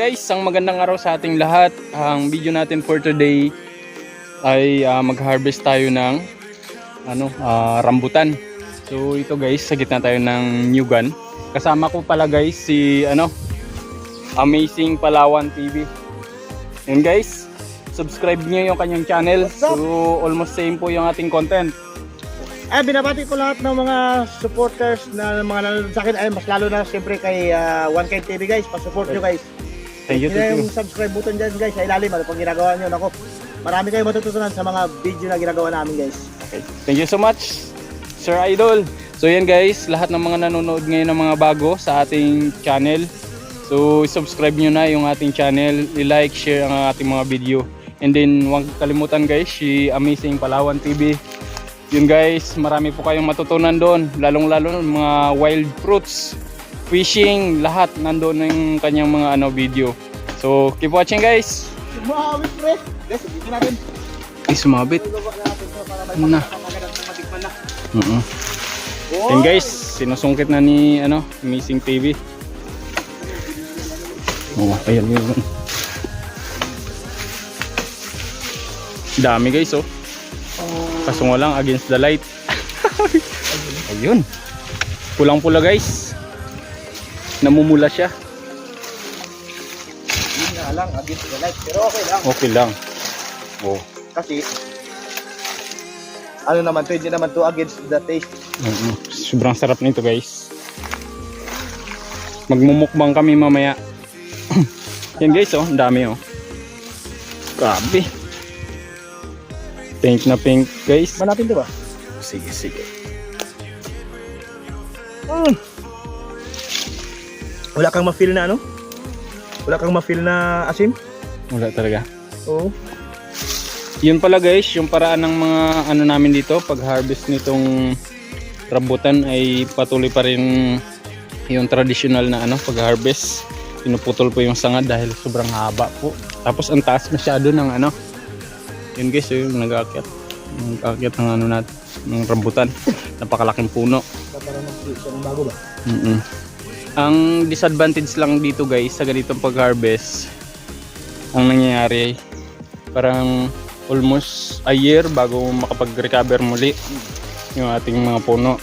Guys, ang magandang araw sa ating lahat. Ang video natin for today ay ah, mag-harvest tayo ng ano, ah, rambutan. So ito guys, sa gitna tayo ng new gun. Kasama ko pala guys si ano, Amazing Palawan TV. Yan guys, subscribe niyo yung kanyang channel. So almost same po yung ating content. Ay, binabati ko lahat ng mga supporters na mga nanonood sa akin. Ay, mas lalo na siyempre kay uh, One Kind TV guys. Pa-support nyo guys. Thank you, thank yung you. subscribe button dyan guys sa ilalim. Ano pang ginagawa nyo? Nako, marami kayong matututunan sa mga video na ginagawa namin guys. Okay. Thank you so much, Sir Idol. So yan guys, lahat ng mga nanonood ngayon ng mga bago sa ating channel. So subscribe nyo na yung ating channel, i-like, share ang ating mga video. And then huwag kalimutan guys, si Amazing Palawan TV. Yun guys, marami po kayong matutunan doon, lalong lalo ng mga wild fruits, fishing, lahat nandoon yung kanyang mga ano video. So keep watching guys. Sumawit pre! Guys, dito natin. Ay sumabit. Ano na? Mm Oh! Yan guys, sinusungkit na ni ano, Amazing TV. Oh, ayan yun. Dami guys oh. Kaso nga lang against the light. Ayun. Pulang-pula guys. Namumula siya. Yun nga lang, against the light. Pero okay lang. Okay lang. Oh. Kasi, ano naman to, hindi naman to against the taste. mm Sobrang sarap nito guys. Magmumukbang kami mamaya. Yan guys oh, ang dami oh. Grabe. Pink na pink guys. Manapin to ba? Sige, sige. Mm. Wala kang ma-feel na ano? Wala kang ma-feel na asim? Wala talaga. Oo. Yun pala guys, yung paraan ng mga ano namin dito pag harvest nitong rambutan ay patuloy pa rin yung traditional na ano pag harvest. Pinuputol po yung sanga dahil sobrang haba po. Tapos ang taas masyado ng ano. Yun guys, yung nag-aakyat. Nag-aakyat ng ano natin, ng rambutan. Napakalaking puno. Para mag-feel ng bago ba? mm Ang disadvantage lang dito guys sa ganitong pag-harvest, ang nangyayari parang almost a year bago makapag-recover muli yung ating mga puno.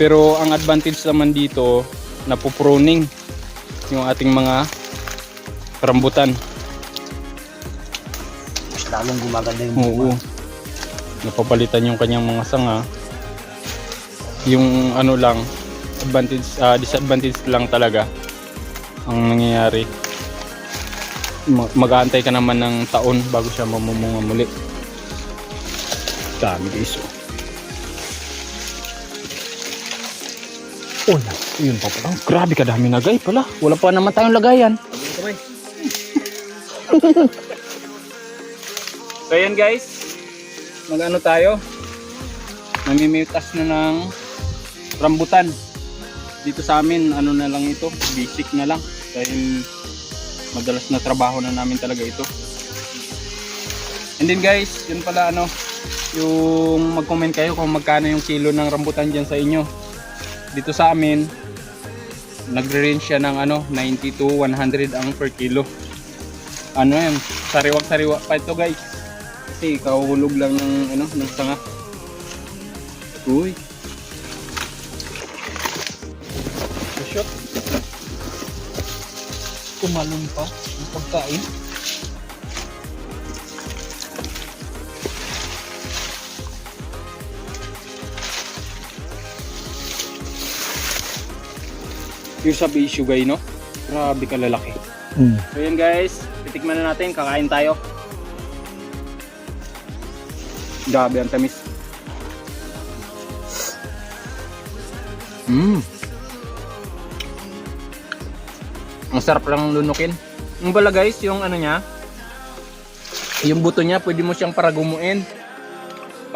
Pero ang advantage naman dito, napupruning yung ating mga rambutan. Mas lalong gumaganda yung Oo. Napapalitan yung kanyang mga sanga. Yung ano lang, advantage, ah, disadvantage lang talaga ang nangyayari. Ma- Mag-aantay ka naman ng taon bago siya mamumunga muli. Dami guys. oh. Na- yun pa pala. Grabe kadami na gay pala. Wala pa naman tayong lagayan. So yan guys, mag-ano tayo, namimitas na ng rambutan. Dito sa amin, ano na lang ito, basic na lang. Dahil madalas na trabaho na namin talaga ito. And then guys, yun pala ano, yung mag-comment kayo kung magkano yung kilo ng rambutan dyan sa inyo. Dito sa amin, nagre-range siya ng ano, 90 to 100 ang per kilo. Ano yan, sariwak-sariwa pa ito guys. Kasi kahulog lang ng ano ng sanga. Uy. Kumalong pa ang pagkain. Yung sa issue guy, no? Grabe ka lalaki. Mm. So yun guys, titikman na natin, kakain tayo. Grabe ang tamis. Mmm. Ang sarap lang lunukin. Yung pala guys, yung ano niya, yung buto niya, pwede mo siyang paragumuin.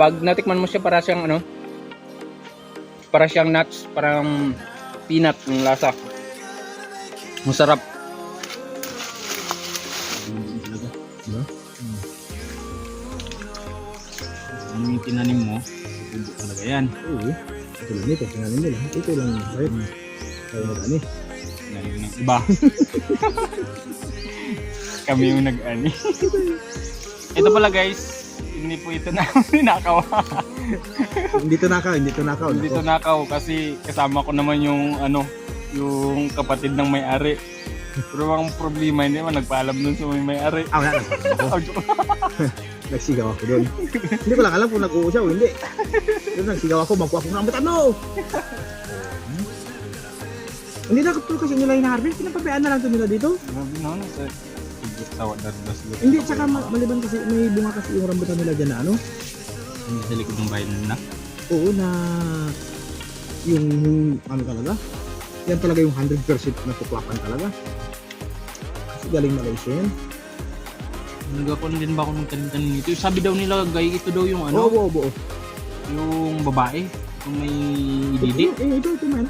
Pag natikman mo siya, para siyang ano, para siyang nuts, parang peanut yung lasa. Masarap. Ano yung tinanim mo, tubo talaga yan. Oo. Tulad nito, sinanin mo lang. Ito lang, right? Kaya na Galing ng iba. Kami yung nag-ani. ito pala guys, hindi po ito na ninakaw. Hindi to nakaw, hindi to nakaw. hindi ito nakaw kasi kasama ko naman yung ano, yung kapatid ng may-ari. Pero ang problema, hindi man nagpaalam dun sa may may-ari. Ah, wala na. Nagsigaw ako doon. hindi ko lang alam kung nag-uusya o hindi. Doon nagsigaw ako, magkuha ko ng rambutan mo! Hindi na kapag kasi nila in-harvest, pinapabayaan na lang to nila dito. Grabe na, ano, sa tawa na rin siguro. Hindi, tsaka ma- maliban kasi may bunga kasi yung rambutan nila dyan na ano. Hindi sa likod ng bahay na. Oo na yung, yung ano talaga. Yan talaga yung 100% na tuklapan talaga. Kasi galing Malaysia yan. Nagkakon din ba ako ng tanim-tanim nito? Sabi daw nila, gay, ito daw yung ano, Oo, oo, oo. yung babae. Yung may ididi. Eh, ito, ito man.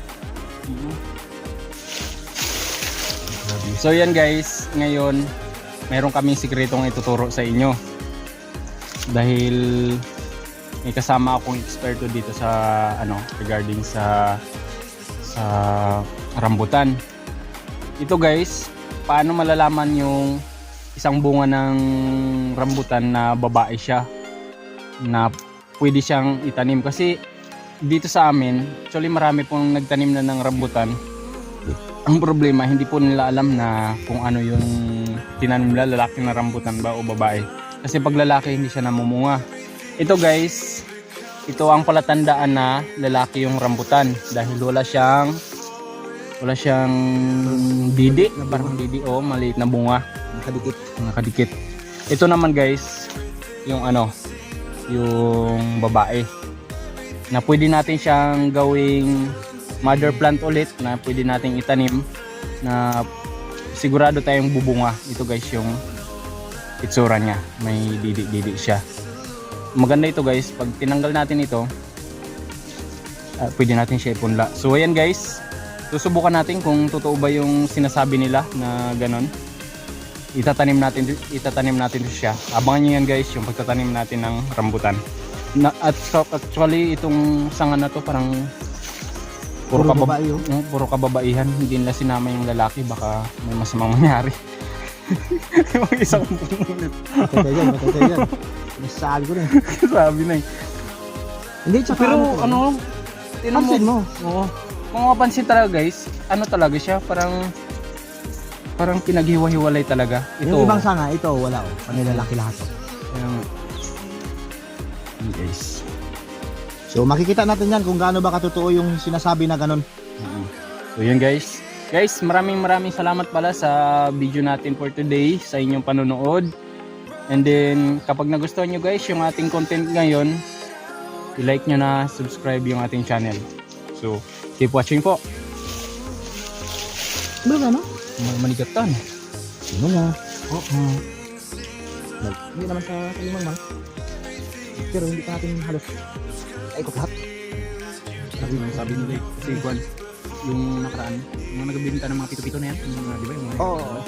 So yan guys, ngayon meron kaming sikretong ituturo sa inyo. Dahil may kasama akong eksperto dito sa ano regarding sa sa rambutan. Ito guys, paano malalaman yung isang bunga ng rambutan na babae siya na pwede siyang itanim kasi dito sa amin, actually marami pong nagtanim na ng rambutan ang problema hindi po nila alam na kung ano yung tinanim nila lalaki na rambutan ba o babae. Kasi pag lalaki hindi siya namumunga. Ito guys ito ang palatandaan na lalaki yung rambutan. Dahil wala siyang wala siyang didi parang didi o maliit na bunga. Nakadikit. nakadikit. Ito naman guys yung ano yung babae. Na pwede natin siyang gawing mother plant ulit na pwede nating itanim na sigurado tayong bubunga. Ito guys yung itsura niya. May didi-didi siya. Maganda ito guys. Pag tinanggal natin ito ah, pwede natin siya ipunla. So ayan guys. Susubukan natin kung totoo ba yung sinasabi nila na ganon. Itatanim natin itatanim natin siya. Abangan niyo yan guys yung pagtatanim natin ng rambutan. Na, at actually itong sanga na to parang puro, Puro kababa- babae, oh. Mm, puro kababaihan hindi nila sinama yung lalaki baka may masamang mangyari yung isang ulit Matay yan, matay yan. Nasasabi ko na. eh. sabi na eh. Hindi, tsaka pero to, ano tinan mo Pansin mo. oo kung mapansin talaga guys ano talaga siya parang parang pinaghiwa-hiwalay talaga ito Yung ibang sanga, ito wala oh. Panilalaki lahat oh. yung, guys So makikita natin yan kung gaano ba katotoo yung sinasabi na ganun. Mm. So yun guys. Guys, maraming maraming salamat pala sa video natin for today sa inyong panonood. And then kapag nagustuhan nyo guys yung ating content ngayon, i-like nyo na, subscribe yung ating channel. So, keep watching po. Ano ano? Maligatan. Ano nga? Oo. Hindi naman sa kalimang man. Pero hindi natin halos ay ko lahat. Sabi, sabi nila. Kasi kwan, yung nakaraan, yung nagbibinta ng mga pito-pito na yan, yung mga, di ba, yung mga, Oo.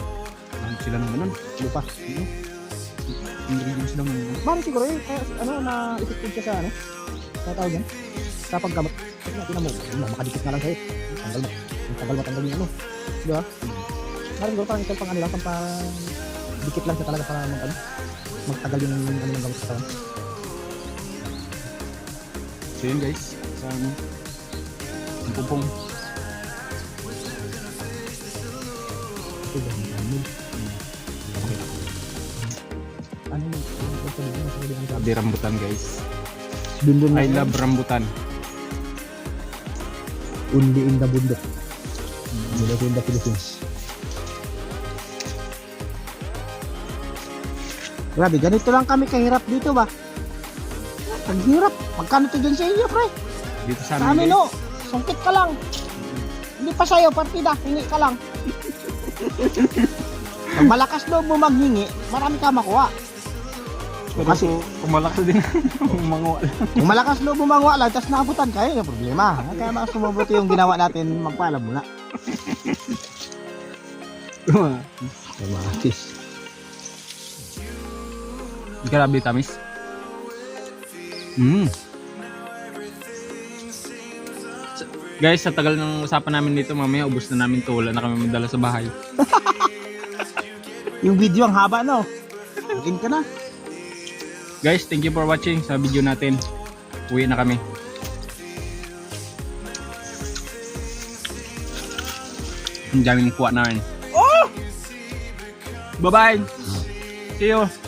Lahat sila ng ganun. Lupa. Ingredients lang ng Bari siguro eh, kaya ano na effective siya sa ano? Sa tawag yan? Sa paggamot. Kasi natin mo, ano, makadikit na lang sa'yo. Tanggal mo. Tanggal mo, tanggal yung ano. Di ba? Parang siguro parang ito pang ano lang, pang pa dikit lang siya talaga para mag ano, magtagal yung ano ng gamot sa katawan. So yun guys, sa ano, ang pupong. Ito ba? Ano yung ano yung sabi mo? Sabi ang rambutan guys. Dun dun I love rambutan. Only in the bundok. Only in the Philippines. Grabe, ganito lang kami kahirap dito ba? Ang hirap. Magkano to dyan sa inyo, pre? Dito sa Sa amin guys. no. Sungkit ka lang. Hindi pa sa'yo, partida. Hingi ka lang. Pag malakas loob mo maghingi, marami ka makuha. Pero Kasi- Kasi kumalakas din ang mga wala. Kung malakas loob mo manguha lang, tapos naabutan ka, yun ang problema. Kaya mas sumubuti yung ginawa natin, magpaalam muna. Kamatis. Grabe tamis. Mm. Guys, sa tagal ng usapan namin dito, mamaya ubos na namin to. Wala na kami madala sa bahay. Yung video ang haba no. Login ka na. Guys, thank you for watching sa video natin. Uwi na kami. Ang daming kuha namin. Oh! Bye-bye! See you!